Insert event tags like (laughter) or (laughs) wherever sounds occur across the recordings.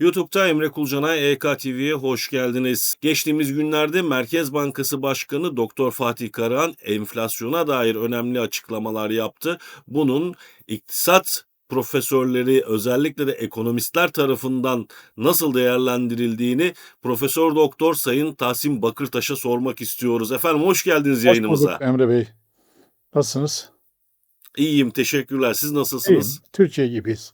YouTube'da Emre Kulcanay EKTV'ye hoş geldiniz. Geçtiğimiz günlerde Merkez Bankası Başkanı Doktor Fatih Karahan enflasyona dair önemli açıklamalar yaptı. Bunun iktisat profesörleri özellikle de ekonomistler tarafından nasıl değerlendirildiğini Profesör Doktor Sayın Tahsin Bakırtaş'a sormak istiyoruz. Efendim hoş geldiniz Hoş yayınımıza. bulduk Emre Bey. Nasılsınız? İyiyim teşekkürler. Siz İyiyim. nasılsınız? Türkiye gibiyiz.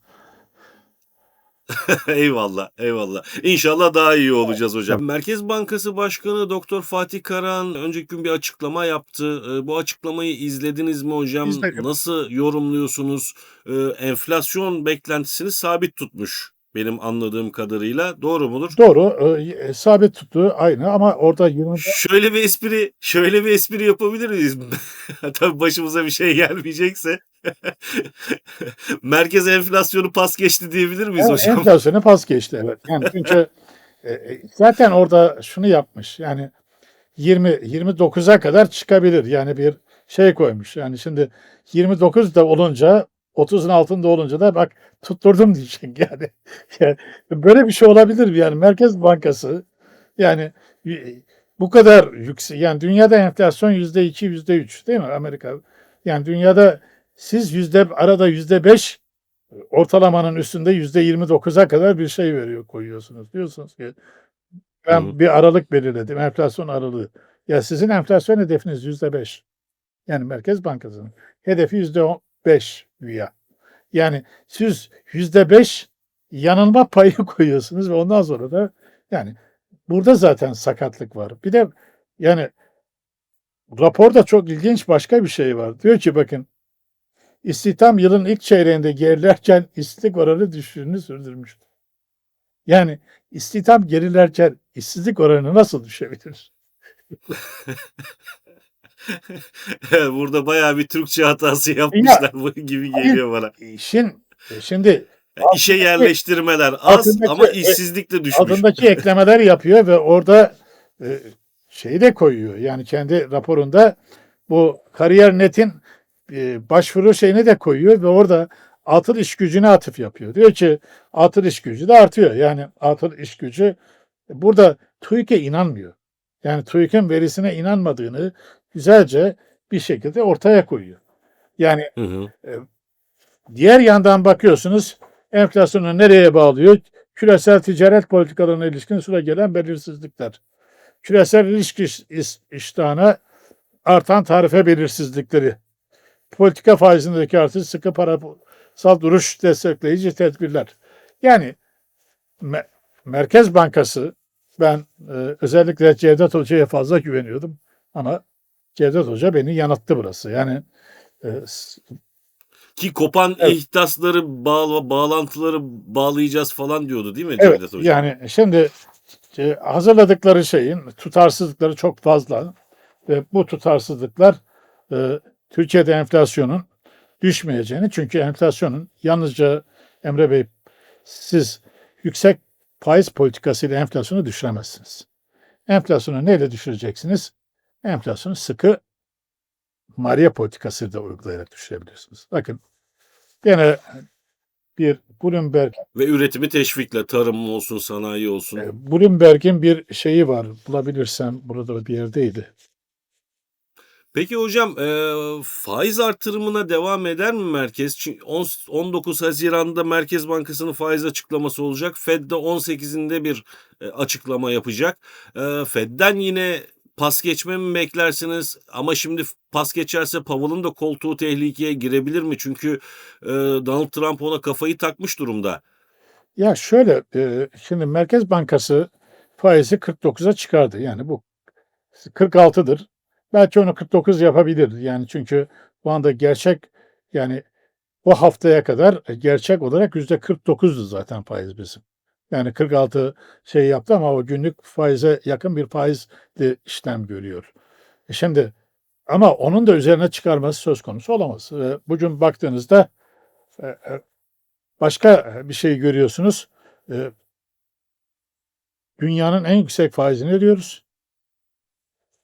(laughs) eyvallah, eyvallah. İnşallah daha iyi olacağız hocam. Merkez Bankası Başkanı Doktor Fatih Karahan önceki gün bir açıklama yaptı. Ee, Bu açıklamayı izlediniz mi hocam? İzledim. Nasıl yorumluyorsunuz? Ee, Enflasyon beklentisini sabit tutmuş benim anladığım kadarıyla. Doğru mudur? Doğru. e, sabit tuttu aynı ama orada yanında Şöyle bir espri, şöyle bir espri yapabilir miyiz? (laughs) Tabii başımıza bir şey gelmeyecekse. (laughs) Merkez enflasyonu pas geçti diyebilir miyiz en- hocam? enflasyonu pas geçti. Evet. (laughs) Yani çünkü e, e, zaten orada şunu yapmış. Yani 20 29'a kadar çıkabilir. Yani bir şey koymuş. Yani şimdi 29 da olunca 30'un altında olunca da bak tutturdum (laughs) diyecek yani. Yani böyle bir şey olabilir mi? Yani Merkez Bankası yani bu kadar yüksek yani dünyada enflasyon yüzde iki yüzde üç değil mi Amerika? Yani dünyada siz yüzde arada yüzde beş ortalamanın üstünde yüzde yirmi dokuza kadar bir şey veriyor koyuyorsunuz. Diyorsunuz ki ben Hı bir aralık belirledim enflasyon aralığı. Ya sizin enflasyon hedefiniz yüzde beş. Yani Merkez Bankası'nın hedefi yüzde beş güya. Yani siz yüzde beş yanılma (laughs) payı koyuyorsunuz ve ondan sonra da yani burada zaten sakatlık var. Bir de yani raporda çok ilginç başka bir şey var. Diyor ki bakın istihdam yılın ilk çeyreğinde gerilerken (laughs) işsizlik oranı düşüşünü sürdürmüştür. Yani istihdam gerilerken işsizlik oranı nasıl düşebilir? (laughs) (laughs) Burada bayağı bir Türkçe hatası yapmışlar bu gibi geliyor bana. İşin e, şimdi İşe yerleştirmeler az ama işsizlik de düşmüş. adındaki (laughs) eklemeler yapıyor ve orada e, şeyi de koyuyor. Yani kendi raporunda bu kariyer netin e, başvuru şeyini de koyuyor ve orada atıl iş gücüne atıf yapıyor. Diyor ki atıl iş gücü de artıyor. Yani atıl iş gücü burada TÜİK'e inanmıyor. Yani TÜİK'in verisine inanmadığını güzelce bir şekilde ortaya koyuyor. Yani Hı hı. Diğer yandan bakıyorsunuz enflasyonu nereye bağlıyor? Küresel ticaret politikalarına ilişkin süre gelen belirsizlikler. Küresel ilişki iş- iş- iştahına artan tarife belirsizlikleri. Politika faizindeki artış sıkı parasal duruş destekleyici tedbirler. Yani Me- Merkez Bankası ben e, özellikle Cevdet Hoca'ya fazla güveniyordum ama Cevdet Hoca beni yanılttı burası. Yani e, Ki kopan Evet. ihtisasları bağla, bağlantıları bağlayacağız falan diyordu değil mi Evet Cevdet Hocam? yani şimdi e, hazırladıkları şeyin tutarsızlıkları çok fazla ve bu tutarsızlıklar e, Türkiye'de enflasyonun düşmeyeceğini çünkü enflasyonun yalnızca Emre Bey siz yüksek faiz politikasıyla enflasyonu düşüremezsiniz. Enflasyonu neyle düşüreceksiniz? Enflasyonu sıkı maliye politikası da uygulayarak düşürebilirsiniz. Bakın gene bir Bloomberg Ve üretimi teşvikle tarım olsun sanayi olsun. E, Bloomberg'in bir şeyi var. Bulabilirsem burada bir yerdeydi. Peki hocam e, faiz artırımına devam eder mi merkez? Çünkü on- 19 Haziran'da Merkez Bankası'nın faiz açıklaması olacak. Fed de 18'inde bir e, açıklama yapacak. E, Fed'den yine pas geçme mi beklersiniz? Ama şimdi pas geçerse Powell'ın da koltuğu tehlikeye girebilir mi? Çünkü e, Donald Trump ona kafayı takmış durumda. Ya şöyle, e, şimdi Merkez Bankası faizi 49'a çıkardı. Yani bu 46'dır. Belki onu 49 yapabilir. Yani çünkü bu anda gerçek yani o haftaya kadar e, gerçek olarak yüzde 49'du zaten faiz bizim. Yani 46 şey yaptı ama o günlük faize yakın bir faizle işlem görüyor. E şimdi ama onun da üzerine çıkarması söz konusu olamaz. Ve bugün baktığınızda e, e, başka bir şey görüyorsunuz. E, dünyanın en yüksek faizini ödüyoruz.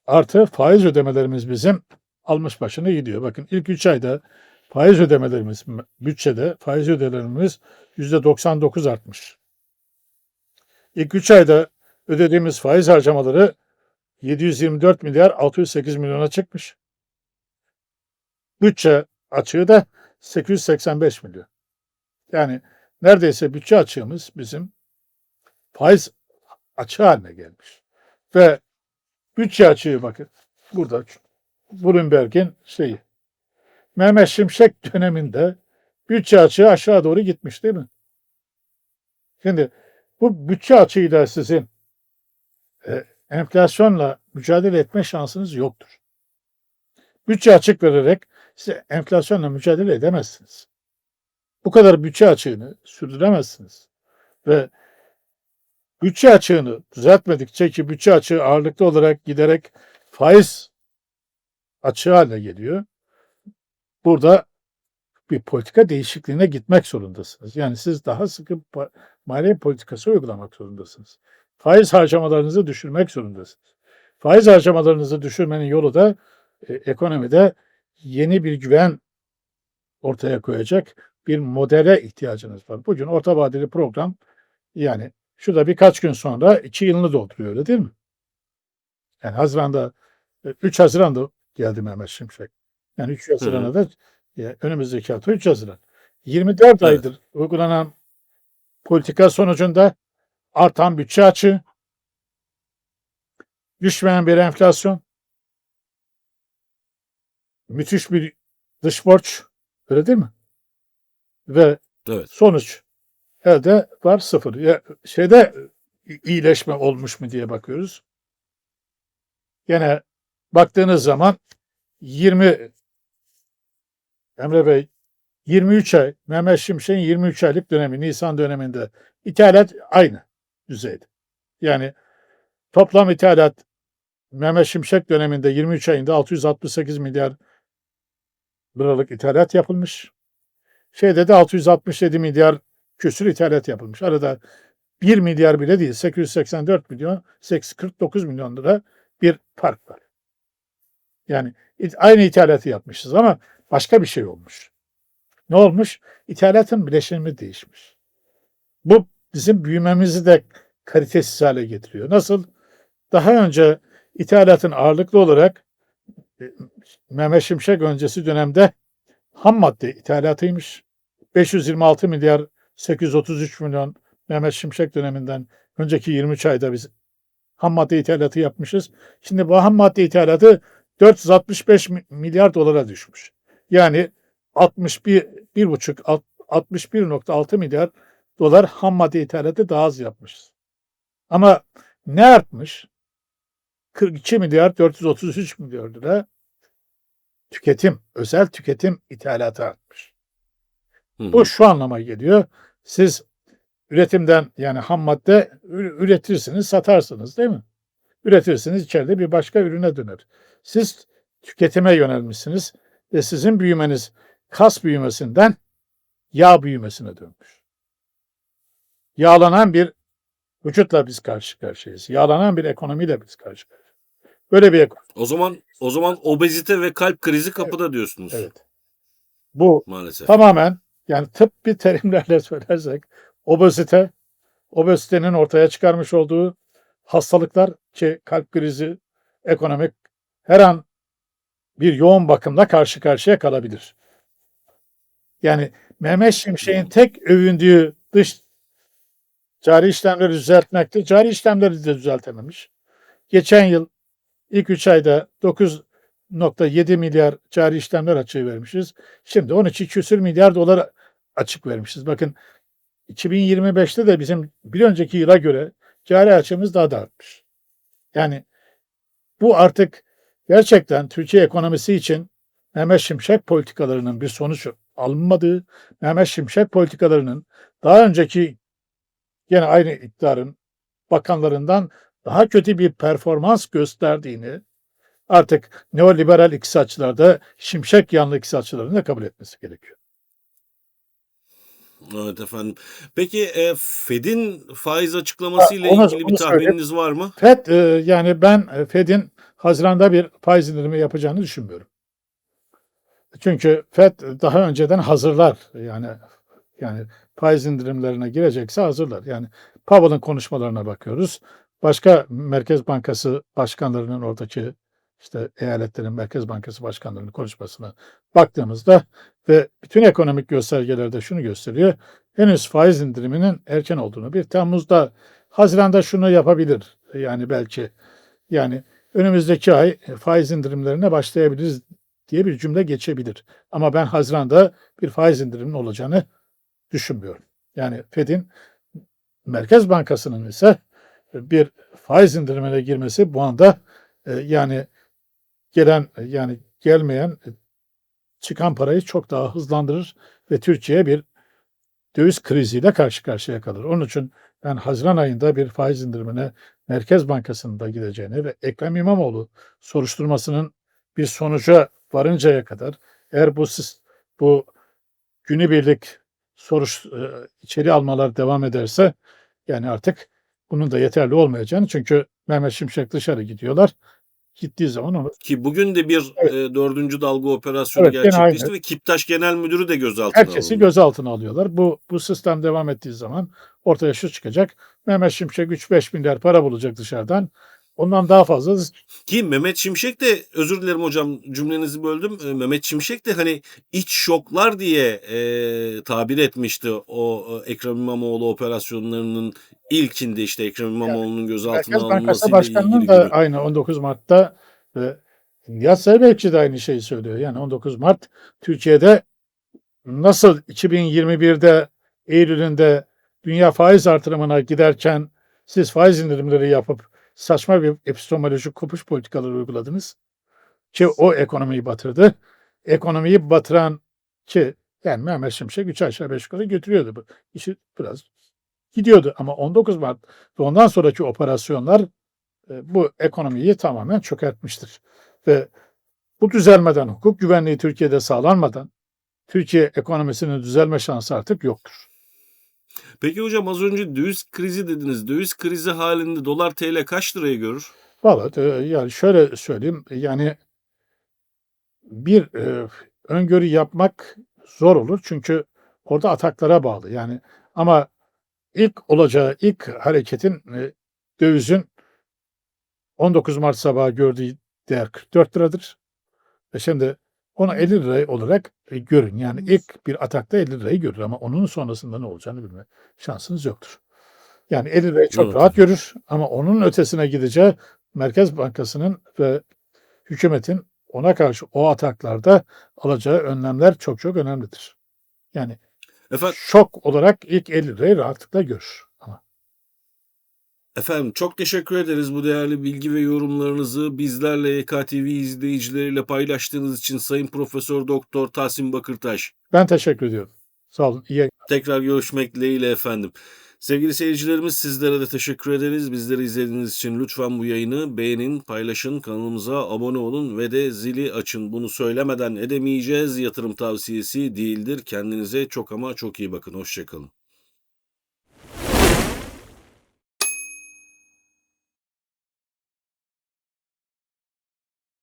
Artı faiz ödemelerimiz bizim almış başını gidiyor. Bakın ilk 3 ayda faiz ödemelerimiz bütçede faiz ödemelerimiz %99 artmış. İlk 3 ayda ödediğimiz faiz harcamaları 724 milyar 608 milyona çıkmış. Bütçe açığı da 885 milyon. Yani neredeyse bütçe açığımız bizim faiz açığı haline gelmiş. Ve bütçe açığı bakın burada Bloomberg'in şeyi. Mehmet Şimşek döneminde bütçe açığı aşağı doğru gitmiş değil mi? Şimdi bu bütçe açığıyla sizin e, enflasyonla mücadele etme şansınız yoktur. Bütçe açık vererek size enflasyonla mücadele edemezsiniz. Bu kadar bütçe açığını sürdüremezsiniz. Ve bütçe açığını düzeltmedikçe ki bütçe açığı ağırlıklı olarak giderek faiz açığı haline geliyor. Burada bir politika değişikliğine gitmek zorundasınız. Yani siz daha sıkı maliye politikası uygulamak zorundasınız. Faiz harcamalarınızı düşürmek zorundasınız. Faiz harcamalarınızı düşürmenin yolu da e, ekonomide yeni bir güven ortaya koyacak bir modele ihtiyacınız var. Bugün orta vadeli program yani şurada birkaç gün sonra iki yılını dolduruyor öyle değil mi? Yani Haziran'da e, 3 Haziran'da geldi Mehmet Şimşek. Yani 3 Haziran'da da önümüzdeki hafta 3 Haziran. 24 Evet. aydır uygulanan politika sonucunda artan bütçe açığı, düşmeyen bir enflasyon, müthiş bir dış borç, öyle değil mi? Ve Evet. sonuç elde var sıfır. Ya, şeyde iyileşme olmuş mu diye bakıyoruz. Gene baktığınız zaman 20 Emre Bey 23 ay Mehmet Şimşek'in 23 aylık dönemi Nisan döneminde ithalat aynı düzeyde. Yani toplam ithalat Mehmet Şimşek döneminde 23 ayında 668 milyar liralık ithalat yapılmış. Şeyde de 667 milyar küsür ithalat yapılmış. Arada 1 milyar bile değil 884 milyon 849 milyon lira bir fark var. Yani aynı ithalatı yapmışız ama başka bir şey olmuş. Ne olmuş? İthalatın bileşimi değişmiş. Bu bizim büyümemizi de kalitesiz hale getiriyor. Nasıl? Daha önce ithalatın ağırlıklı olarak e, Mehmet Şimşek öncesi dönemde ham madde ithalatıymış. 526 milyar 833 milyon Mehmet Şimşek döneminden önceki 23 ayda biz ham madde ithalatı yapmışız. Şimdi bu ham madde ithalatı 465 mi- milyar dolara düşmüş. Yani 61 bir buçuk alt- 61.6 milyar dolar ham madde ithalatı daha az yapmışız. Ama ne artmış? 42 milyar 433 milyar lira tüketim, özel tüketim ithalatı artmış. Hı hı. Bu şu anlama geliyor. Siz üretimden yani ham madde üretirsiniz, satarsınız değil mi? Üretirsiniz, içeride bir başka ürüne döner. Siz tüketime yönelmişsiniz ve sizin büyümeniz kas büyümesinden yağ büyümesine dönmüş. Yağlanan bir vücutla biz karşı karşıyayız. Yağlanan bir ekonomiyle biz karşı karşıyayız. Böyle bir ekonomi. O zaman o zaman obezite ve kalp krizi kapıda diyorsunuz. Evet. Bu Maalesef. tamamen yani tıbbi terimlerle (laughs) söylersek obezite, obezitenin ortaya çıkarmış olduğu hastalıklar ki kalp krizi, ekonomik her an bir yoğun bakımla karşı karşıya kalabilir. Yani Mehmet Şimşek'in tek övündüğü dış cari işlemleri düzeltmekti. Cari işlemleri de düzeltememiş. Geçen yıl ilk 3 ayda 9.7 milyar cari işlemler açığı vermişiz. Şimdi 12 küsür milyar dolar açık vermişiz. Bakın 2025'te de bizim bir önceki yıla göre cari açığımız daha da artmış. Yani bu artık gerçekten Türkiye ekonomisi için Mehmet Şimşek politikalarının bir sonuç alınmadığı, Mehmet Şimşek politikalarının daha önceki yine aynı iktidarın bakanlarından daha kötü bir performans gösterdiğini artık neoliberal iktisatçılar da Şimşek yanlı iktisatçıların da kabul etmesi gerekiyor. Evet efendim. Peki e, Fed'in faiz açıklaması ile ilgili bir onu söyleyeyim. tahmininiz var mı? FED e, yani ben e, Fed'in Haziran'da bir faiz indirimi yapacağını düşünmüyorum. Çünkü FED daha önceden hazırlar. Yani Yani faiz indirimlerine girecekse hazırlar. Yani Powell'ın konuşmalarına bakıyoruz. Başka Merkez Bankası başkanlarının oradaki işte eyaletlerin Merkez Bankası başkanlarının konuşmasına baktığımızda ve bütün ekonomik göstergeler de şunu gösteriyor. Henüz faiz indiriminin erken olduğunu. Bir Temmuz'da, Haziran'da şunu yapabilir. Yani belki yani önümüzdeki ay faiz indirimlerine başlayabiliriz diye bir cümle geçebilir. Ama ben Haziran'da bir faiz indiriminin olacağını düşünmüyorum. Yani Fed'in Merkez Bankası'nın ise bir faiz indirimine girmesi bu anda e, yani gelen yani gelmeyen e, çıkan parayı çok daha hızlandırır ve Türkiye bir döviz kriziyle karşı karşıya kalır. Onun için ben Haziran ayında bir faiz indirimine Merkez Bankası'nın da gideceğini ve Ekrem İmamoğlu soruşturmasının bir sonuca varıncaya kadar eğer bu bu günübirlik soruş e, içeri almalar devam ederse yani artık bunun da yeterli olmayacağını çünkü Mehmet Şimşek dışarı gidiyorlar. Gittiği zaman onu Ki bugün de bir Evet. e, dördüncü dalga operasyonu Evet, gerçekleşti ve Kiptaş Genel Müdürü de gözaltına herkesi alındı. gözaltına alıyorlar. Bu bu sistem devam ettiği zaman ortaya şu çıkacak. Mehmet Şimşek 3-5 milyar para bulacak dışarıdan. Ondan daha fazla Ki Mehmet Şimşek de özür dilerim hocam cümlenizi böldüm. E, Mehmet Şimşek de hani iç şoklar diye e, tabir etmişti o e, Ekrem İmamoğlu operasyonlarının ilkinde işte Ekrem İmamoğlu'nun gözaltına Merkez Bankası alınmasıyla Başkanı'nın da gibi. aynı 19 Mart'ta ve Nihat Zeybekçi de aynı şeyi söylüyor. Yani 19 Mart Türkiye'de nasıl 2021'de Eylül'ünde dünya faiz artırımına giderken siz faiz indirimleri yapıp saçma bir epistemolojik kopuş politikaları uyguladınız ki o ekonomiyi batırdı. Ekonomiyi batıran ki yani Mehmet Şimşek 3 aşağı 5 yukarı götürüyordu bu. İşi biraz gidiyordu ama 19 Mart ve ondan sonraki operasyonlar e, bu ekonomiyi tamamen çökertmiştir. Ve bu düzelmeden, hukuk güvenliği Türkiye'de sağlanmadan Türkiye ekonomisinin düzelme şansı artık yoktur. Peki hocam az önce döviz krizi dediniz. Döviz krizi halinde dolar TL kaç lirayı görür? Valla e, yani şöyle söyleyeyim yani bir e, öngörü yapmak zor olur çünkü orada ataklara bağlı yani ama ilk olacağı ilk hareketin e, dövizin 19 Mart sabahı gördüğü değer 44 liradır. Ve şimdi onu 50 lira olarak e, görün. Yani ilk bir atakta 50 lirayı görür ama onun sonrasında ne olacağını bilme şansınız yoktur. Yani 50 lirayı çok Evet. rahat görür ama onun ötesine gideceği Merkez Bankası'nın ve hükümetin ona karşı o ataklarda alacağı önlemler çok çok önemlidir. Yani Efendim, şok olarak ilk 50 lirayı rahatlıkla görür. Efendim çok teşekkür ederiz bu değerli bilgi ve yorumlarınızı bizlerle YKTV izleyicileriyle paylaştığınız için Sayın Profesör Doktor Tahsin Bakırtaş. ben teşekkür ediyorum. Sağ olun. İyi Tekrar görüşmek dileğiyle efendim. Sevgili seyircilerimiz sizlere de teşekkür ederiz. Bizleri izlediğiniz için lütfen bu yayını beğenin, paylaşın, kanalımıza abone olun ve de zili açın. Bunu söylemeden edemeyeceğiz. Yatırım tavsiyesi değildir. Kendinize çok ama çok iyi bakın. Hoşçakalın.